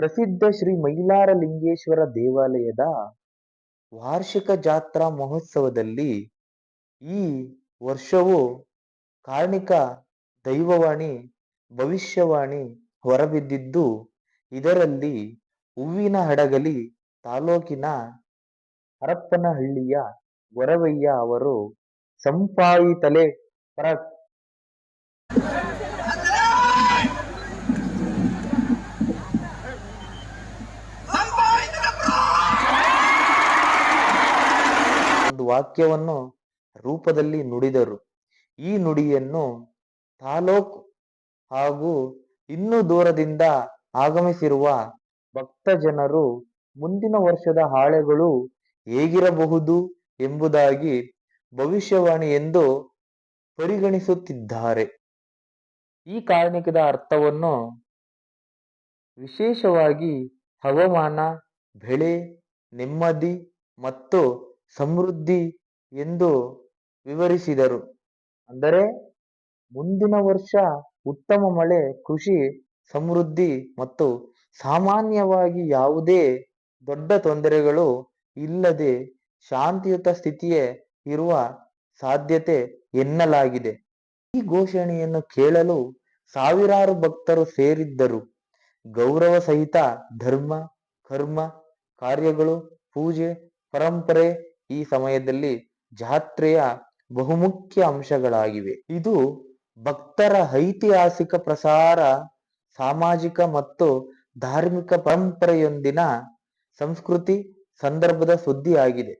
ಪ್ರಸಿದ್ಧ ಶ್ರೀ ಮೈಲಾರಲಿಂಗೇಶ್ವರ ದೇವಾಲಯದ ವಾರ್ಷಿಕ ಜಾತ್ರಾ ಮಹೋತ್ಸವದಲ್ಲಿ ಈ ವರ್ಷವೂ ಕಾರ್ಣಿಕ ದೈವವಾಣಿ, ಭವಿಷ್ಯವಾಣಿ ಹೊರಬಿದ್ದಿದ್ದು, ಇದರಲ್ಲಿ ಹೂವಿನ ಹಡಗಲಿ ತಾಲೂಕಿನ ಹರಪ್ಪನಹಳ್ಳಿಯ ಗೊರವಯ್ಯ ಅವರು ಸಂಪಾಯಿತಲೆ ಪರ ವಾಕ್ಯವನ್ನು ರೂಪದಲ್ಲಿ ನುಡಿದರು. ಈ ನುಡಿಯನ್ನು ತಾಲೂಕ್ ಹಾಗೂ ಇನ್ನೂ ದೂರದಿಂದ ಆಗಮಿಸಿರುವ ಭಕ್ತ ಜನರು ಮುಂದಿನ ವರ್ಷದ ಹಾಳೆಗಳು ಹೇಗಿರಬಹುದು ಎಂಬುದಾಗಿ ಭವಿಷ್ಯವಾಣಿ ಎಂದು ಪರಿಗಣಿಸುತ್ತಿದ್ದಾರೆ. ಈ ಕಾರ್ಣಿಕದ ಅರ್ಥವನ್ನು ವಿಶೇಷವಾಗಿ ಹವಾಮಾನ, ಬೆಳೆ, ನೆಮ್ಮದಿ ಮತ್ತು ಸಮೃದ್ಧಿ ಎಂದು ವಿವರಿಸಿದರು. ಅಂದರೆ, ಮುಂದಿನ ವರ್ಷ ಉತ್ತಮ ಮಳೆ, ಕೃಷಿ ಸಮೃದ್ಧಿ ಮತ್ತು ಸಾಮಾನ್ಯವಾಗಿ ಯಾವುದೇ ದೊಡ್ಡ ತೊಂದರೆಗಳು ಇಲ್ಲದೆ ಶಾಂತಿಯುತ ಸ್ಥಿತಿಯೇ ಇರುವ ಸಾಧ್ಯತೆ ಎನ್ನಲಾಗಿದೆ. ಈ ಘೋಷಣೆಯನ್ನು ಕೇಳಲು ಸಾವಿರಾರು ಭಕ್ತರು ಸೇರಿದ್ದರು. ಗೌರವ ಸಹಿತ ಧರ್ಮ, ಕರ್ಮ, ಕಾರ್ಯಗಳು, ಪೂಜೆ, ಪರಂಪರೆ ಈ ಸಮಯದಲ್ಲಿ ಜಾತ್ರೆಯ ಬಹುಮುಖ್ಯ ಅಂಶಗಳಾಗಿವೆ. ಇದು ಭಕ್ತರ ಐತಿಹಾಸಿಕ ಪ್ರಸಾರ, ಸಾಮಾಜಿಕ ಮತ್ತು ಧಾರ್ಮಿಕ ಪರಂಪರೆಯೊಂದಿನ ಸಂಸ್ಕೃತಿ ಸಂದರ್ಭದ ಸುದ್ದಿಯಾಗಿದೆ.